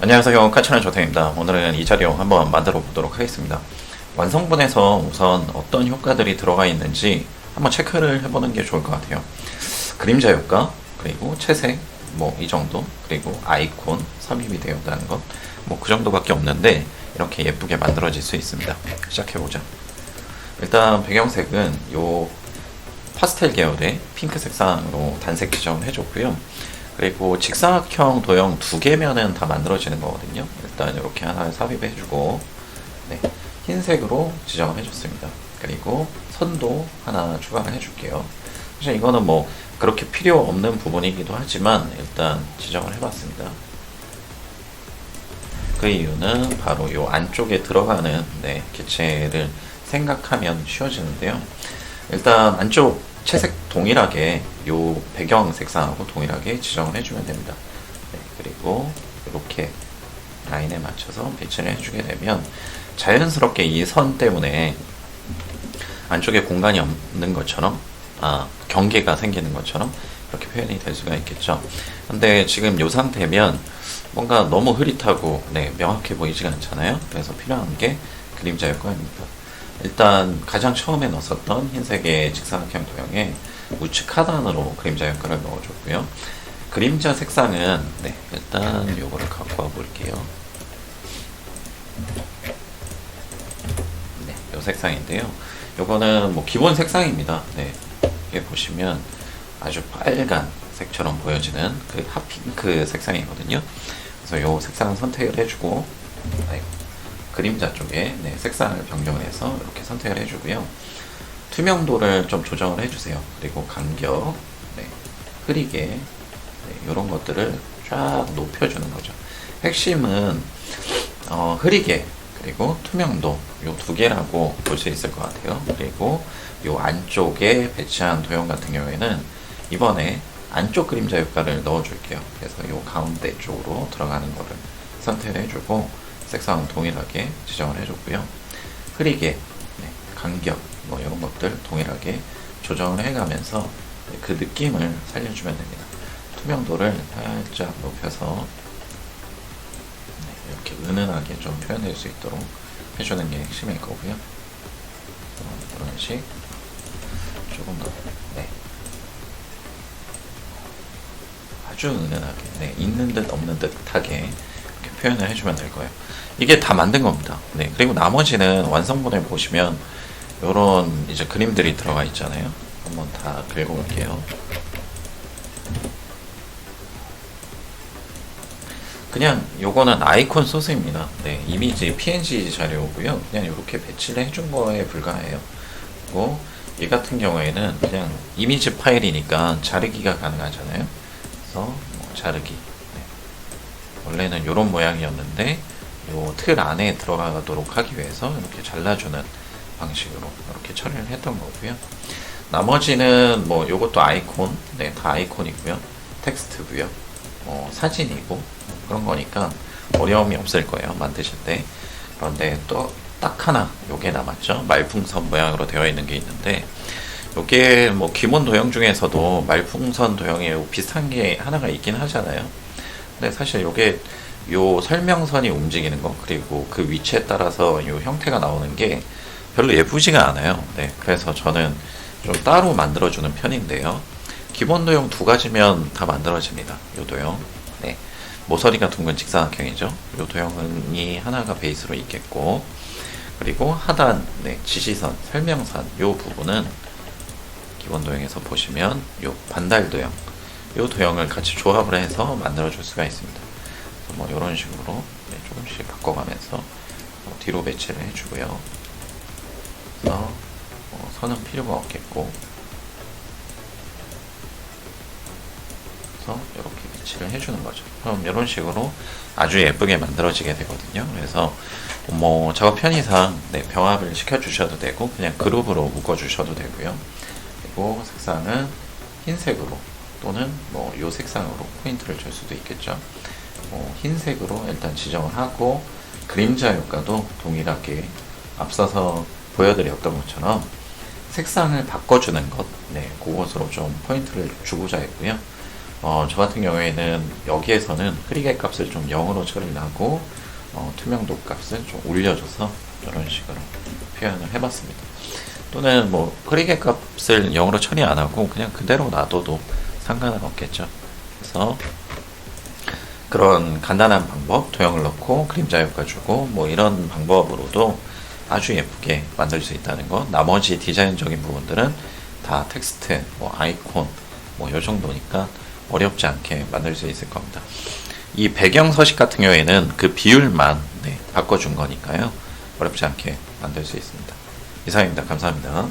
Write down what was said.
안녕하세요. 카츠나 조태입니다. 오늘은 이 자료 한번 만들어 보도록 하겠습니다. 완성본에서 우선 어떤 효과들이 들어가 있는지 한번 체크를 해보는 게 좋을 것 같아요. 그림자 효과, 그리고 채색, 뭐 이 정도, 그리고 아이콘 삽입이 되어 있다는 것, 뭐 그 정도밖에 없는데 이렇게 예쁘게 만들어질 수 있습니다. 시작해보자. 일단 배경색은 요 파스텔 계열의 핑크 색상으로 단색 지정을 해줬고요. 그리고 직사각형 도형 두 개면은 다 만들어지는 거거든요. 일단 이렇게 하나 삽입해주고, 네, 흰색으로 지정을 해줬습니다. 그리고 선도 하나 추가를 해줄게요. 사실 이거는 뭐 그렇게 필요 없는 부분이기도 하지만 일단 지정을 해봤습니다. 그 이유는 바로 이 안쪽에 들어가는 네, 개체를 생각하면 쉬워지는데요. 일단 안쪽 채색 동일하게 이 배경 색상하고 동일하게 지정을 해주면 됩니다. 네, 그리고 이렇게 라인에 맞춰서 배치를 해주게 되면 자연스럽게 이 선 때문에 안쪽에 공간이 없는 것처럼 아, 경계가 생기는 것처럼 이렇게 표현이 될 수가 있겠죠. 근데 지금 이 상태면 뭔가 너무 흐릿하고 네, 명확해 보이지가 않잖아요. 그래서 필요한 게 그림자 효과입니다. 일단 가장 처음에 넣었었던 흰색의 직사각형 도형에 우측 하단으로 그림자 효과를 넣어줬고요. 그림자 색상은 네, 일단 요거를 갖고 와 볼게요. 네, 요 색상인데요. 요거는 뭐 기본 색상입니다. 네, 이게 보시면 아주 빨간 색처럼 보여지는 그 핫핑크 색상이거든요. 그래서 요 색상을 선택을 해주고 아이고, 그림자 쪽에 네, 색상을 변경을 해서 이렇게 선택을 해주고요. 투명도를 좀 조정을 해주세요. 그리고 간격, 네, 흐리게 네, 이런 것들을 쫙 높여주는 거죠. 핵심은 어, 흐리게 그리고 투명도 요 두 개라고 볼 수 있을 것 같아요. 그리고 요 안쪽에 배치한 도형 같은 경우에는 이번에 안쪽 그림자 효과를 넣어줄게요. 그래서 요 가운데 쪽으로 들어가는 거를 선택을 해주고 색상은 동일하게 지정을 해줬고요. 흐리게 네, 간격 뭐 이런 것들 동일하게 조정을 해가면서 네, 그 느낌을 살려주면 됩니다. 투명도를 살짝 높여서 네, 이렇게 은은하게 좀 표현될 수 있도록 해주는 게 핵심일 거고요. 어, 이런 식 조금 더 네. 아주 은은하게 네, 있는 듯 없는 듯하게 표현을 해주면 될 거예요. 이게 다 만든 겁니다. 네, 그리고 나머지는 완성본에 보시면 이런 이제 그림들이 들어가 있잖아요. 한번 다 긁어볼게요. 그냥 요거는 아이콘 소스입니다. 네, 이미지 PNG 자료고요. 그냥 이렇게 배치를 해준 거에 불과해요. 그리고 이 같은 경우에는 그냥 이미지 파일이니까 자르기가 가능하잖아요. 그래서 뭐 자르기. 네. 원래는 이런 모양이었는데 요 틀 안에 들어가도록 하기 위해서 이렇게 잘라주는 방식으로 이렇게 처리를 했던 거고요. 나머지는 뭐 요것도 아이콘, 네, 다 아이콘이고요. 텍스트고요. 뭐 사진이고 뭐 그런 거니까 어려움이 없을 거예요. 만드실 때. 그런데 또 딱 하나 요게 남았죠. 말풍선 모양으로 되어 있는 게 있는데 요게 뭐 기본 도형 중에서도 말풍선 도형에 비슷한 게 하나가 있긴 하잖아요. 근데 사실 요게 요 설명선이 움직이는 거 그리고 그 위치에 따라서 요 형태가 나오는 게 별로 예쁘지가 않아요. 네, 그래서 저는 좀 따로 만들어주는 편인데요. 기본 도형 두 가지면 다 만들어집니다. 요 도형. 네. 모서리가 둥근 직사각형이죠. 요 도형이 하나가 베이스로 있겠고, 그리고 하단, 네, 지시선, 설명선, 요 부분은 기본 도형에서 보시면 요 반달 도형, 요 도형을 같이 조합을 해서 만들어 줄 수가 있습니다. 뭐 이런 식으로 네, 조금씩 바꿔가면서 어, 뒤로 배치를 해주고요. 그래서 어, 선은 필요가 없겠고, 그래서 이렇게 배치를 해주는 거죠. 그럼 이런 식으로 아주 예쁘게 만들어지게 되거든요. 그래서 뭐 작업 편의상 네, 병합을 시켜주셔도 되고 그냥 그룹으로 묶어주셔도 되고요. 그리고 색상은 흰색으로 또는 뭐이 색상으로 포인트를 줄 수도 있겠죠. 뭐 흰색으로 일단 지정을 하고 그림자 효과도 동일하게 앞서서 보여드렸던 것처럼 색상을 바꿔주는 것, 네, 그것으로 좀 포인트를 주고자 했고요. 어, 저 같은 경우에는 여기에서는 흐리게 값을 좀 0으로 처리하고 어, 투명도 값을 좀 올려줘서 이런 식으로 표현을 해봤습니다. 또는 뭐 흐리게 값을 0으로 처리 안 하고 그냥 그대로 놔둬도 상관은 없겠죠. 그래서 그런 간단한 방법, 도형을 넣고 그림자 효과 주고 뭐 이런 방법으로도 아주 예쁘게 만들 수 있다는 거. 나머지 디자인적인 부분들은 다 텍스트, 뭐 아이콘, 뭐 요 정도니까 어렵지 않게 만들 수 있을 겁니다. 이 배경 서식 같은 경우에는 그 비율만 네, 바꿔준 거니까요. 어렵지 않게 만들 수 있습니다. 이상입니다. 감사합니다.